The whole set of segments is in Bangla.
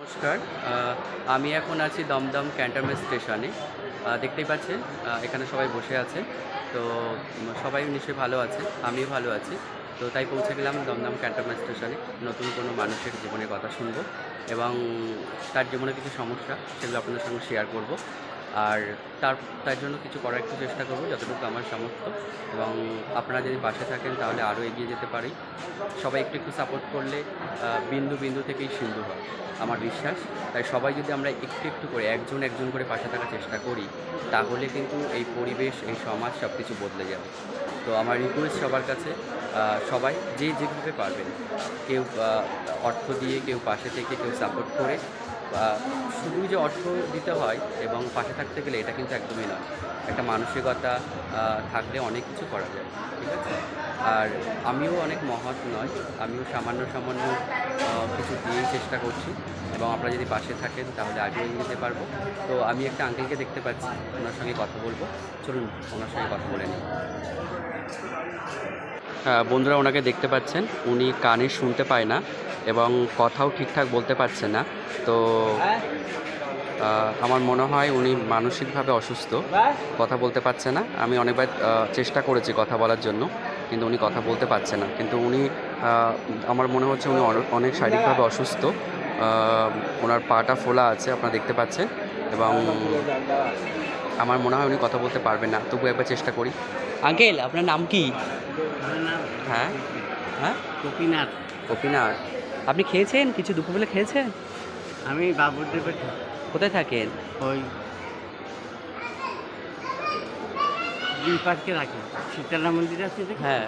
নমস্কার। আমি এখন আছি দমদম ক্যান্টনমেন্ট স্টেশনে। দেখতেই পাচ্ছেন এখানে সবাই বসে আছে। তো সবাই নিশ্চয়ই ভালো আছে, আমিও ভালো আছি। তো তাই পৌঁছে গেলাম দমদম ক্যান্টনমেন্ট স্টেশনে। নতুন কোনো মানুষের জীবনের কথা শুনব এবং তার জীবনে কিছু সমস্যা সেগুলো আপনাদের সঙ্গে শেয়ার করব। আর তার তার জন্য কিছু করার একটু চেষ্টা করব, যতটুকু আমার সামর্থ্য। এবং আপনারা যদি পাশে থাকেন, তাহলে আরও এগিয়ে যেতে পারি। সবাই একটু একটু সাপোর্ট করলে বিন্দু বিন্দু থেকেই সিন্ধু হয়, আমার বিশ্বাস। তাই সবাই যদি আমরা একটু একটু করে, একজন একজন করে পাশে থাকার চেষ্টা করি, তাহলে কিন্তু এই পরিবেশ, এই সমাজ সব কিছু বদলে যাবে। তো আমার রিকোয়েস্ট সবার কাছে সবাই যে যেভাবে পারবেন, কেউ অর্থ দিয়ে, কেউ পাশে থেকে, কেউ সাপোর্ট করে শুধু যে অর্থ দিতে হয় এবং পাশে থাকতে গেলে এটা কিন্তু একদমই নয়। একটা মানসিকতা থাকলে অনেক কিছু করা যায়, ঠিক আছে? আর আমিও অনেক মহৎ নয় আমিও সামান্য সামান্য কিছু দিয়েই চেষ্টা করছি এবং আপনারা যদি পাশে থাকেন তাহলে আগিয়ে নিয়ে যেতে পারব। তো আমি একটা আঙ্কেলকে দেখতে পাচ্ছি, ওনার সঙ্গে কথা বলব। চলুন, ওনার সঙ্গে কথা বলে নিই। বন্ধুরা, ওনাকে দেখতে পাচ্ছেন। উনি কানে শুনতে পায় না। এবং কথাও ঠিকঠাক বলতে পারছে না। তো আমার মনে হয় উনি মানসিকভাবে অসুস্থ। কথা বলতে পারছে না। আমি অনেকবার চেষ্টা করেছি কথা বলার জন্য কিন্তু উনি কথা বলতে পারছে না। কিন্তু উনি আমার মনে হচ্ছে উনি অনে- অনেক শারীরিকভাবে অসুস্থ। ওনার পাটা ফোলা আছে আপনারা দেখতে পাচ্ছেন। এবং আমার মনে হয় উনি কথা বলতে পারবেন না। তবু একবার চেষ্টা করি। আঙ্কেল আপনার নাম কি? হ্যাঁ? হ্যাঁ? গোপীনাথ গোপীনাথ আপনি খেয়েছেন? কিছু দুপুরবেলা খেয়েছেন? আমি বাবুদেবের কোথায় থাকেন? ওই দুই পার্কে রাখি শীতলা মন্দির আছে হ্যাঁ।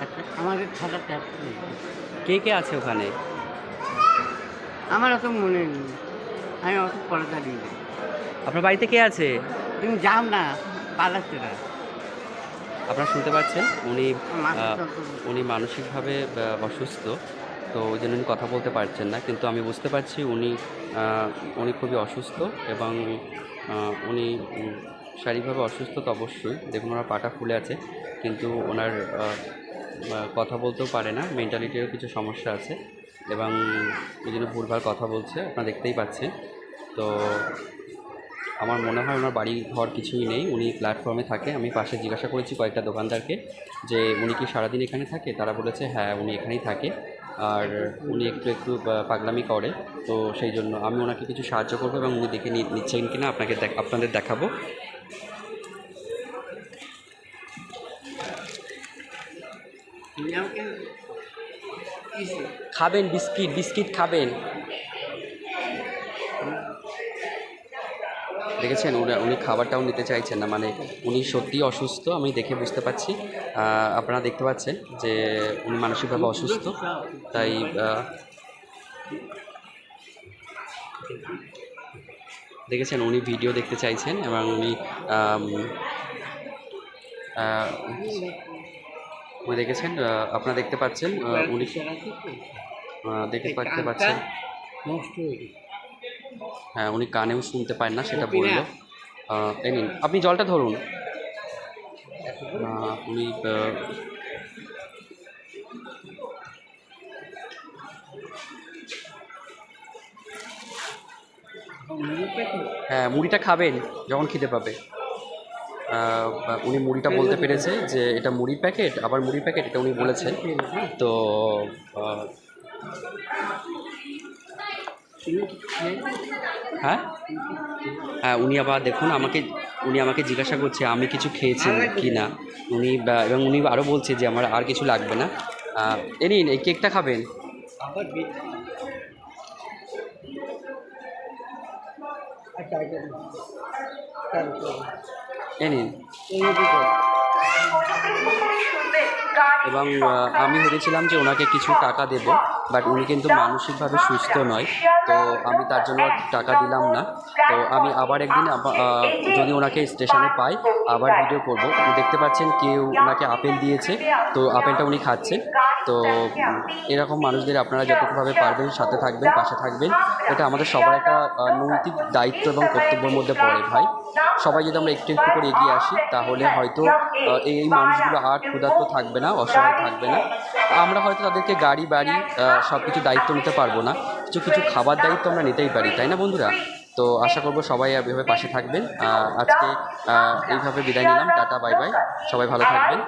একটা আমাদের ছাড়া ট্যাপ। কে কে আছে ওখানে? আমার অত মনে নেই। আমি অত দাঁড়িয়ে নেই। আপনার বাড়িতে কে আছে? তুমি যাও না পালাচ্ছে না। আপনারা শুনতে পাচ্ছেন উনি। উনি মানসিকভাবে অসুস্থ। তো ওই জন্য উনি কথা বলতে পারছেন না। কিন্তু আমি বুঝতে পারছি উনি উনি খুবই অসুস্থ এবং উনি শারীরিকভাবে অসুস্থ তো অবশ্যই। দেখুন ওনার পাটা ফুলে আছে, কিন্তু ওনার কথা বলতেও পারে না। মেন্টালিটিরও কিছু সমস্যা আছে এবং ওই জন্য ভুলভাল কথা বলছে, আপনারা দেখতেই পাচ্ছেন। তো আমার মনে হয় ওনার বাড়ি ঘর কিছুই নেই, উনি প্ল্যাটফর্মে থাকে। আমি পাশে জিজ্ঞাসা করেছি কয়েকটা দোকানদারকে যে, উনি কি সারাদিন এখানে থাকে? তারা বলেছে হ্যাঁ উনি এখানেই থাকে। আর উনি একটু একটু পাগলামি করে তো সেই জন্য আমি ওনাকে কিছু সাহায্য করব এবং উনি দেখে নি- নিচ্ছেন কিনা আপনাকে দেখ- আপনাদের দেখাবো? খাবেন বিস্কিট বিস্কিট খাবেন দেখেছেন, উনি খাবারটাও নিতে চাইছেন না মানে উনি সত্যিই অসুস্থ, আমি দেখে বুঝতে পারছি আপনারা দেখতে পাচ্ছেন যে উনি মানসিকভাবে অসুস্থ, তাই দেখেছেন, উনি ভিডিও দেখতে চাইছেন এবং উনি উনি দেখেছেন আপনারা দেখতে পাচ্ছেন উনি দেখতে পাচ্ছেন নষ্ট হয়ে। হ্যাঁ উনি কানেও শুনতে পান না সেটা? বলল এই নিন আপনি জলটা ধরুন উনি মুড়ি? হ্যাঁ মুড়িটা খাবেন যখন খিদে পাবে উনি মুড়িটা বলতে পেরেছে যে এটা মুড়ির প্যাকেট আবার মুড়ির প্যাকেট এটা উনি বলেছেন তো হ্যাঁ? হ্যাঁ উনি আবার দেখুন, আমাকে, উনি আমাকে জিজ্ঞাসা করছে, আমি কিছু খেয়েছি কি না উনি এবং উনি আরও বলছে যে, আমার আর কিছু লাগবে না। এ নিন, এই কেকটা খাবেন। এ নিন। এবং আমি ভেবেছিলাম যে, ওনাকে কিছু টাকা দেব, বাট উনি কিন্তু মানসিকভাবে সুস্থ নয়। তো আমি তার জন্য টাকা দিলাম না। তো আমি আবার একদিন যদি ওনাকে স্টেশনে পাই, আবার ভিডিও করব। দেখতে পাচ্ছেন কেউ ওনাকে আপেল দিয়েছে। তো আপেলটা উনি খাচ্ছেন তো এরকম মানুষদের আপনারা যতটুকুভাবে পারবেন সাথে থাকবেন, পাশে থাকবেন। এটা আমাদের সবার একটা নৈতিক দায়িত্ব এবং কর্তব্যের মধ্যে পড়ে ভাই। সবাই যদি আমরা একটু একটু করে এগিয়ে আসি, তাহলে হয়তো এই এই মানুষগুলো আর ক্ষুধার্ত থাকবে না, অসহায় থাকবে না। আমরা হয়তো তাদেরকে গাড়ি, বাড়ি সব কিছু দায়িত্ব নিতে পারব না। কিছু কিছু খাবার দায়িত্ব আমরা নিতেই পারি, তাই না বন্ধুরা? তো আশা করব সবাই এভাবে পাশে থাকবেন। আজকে এইভাবে বিদায় নিলাম। Tata, bye bye. সবাই ভালো থাকবেন।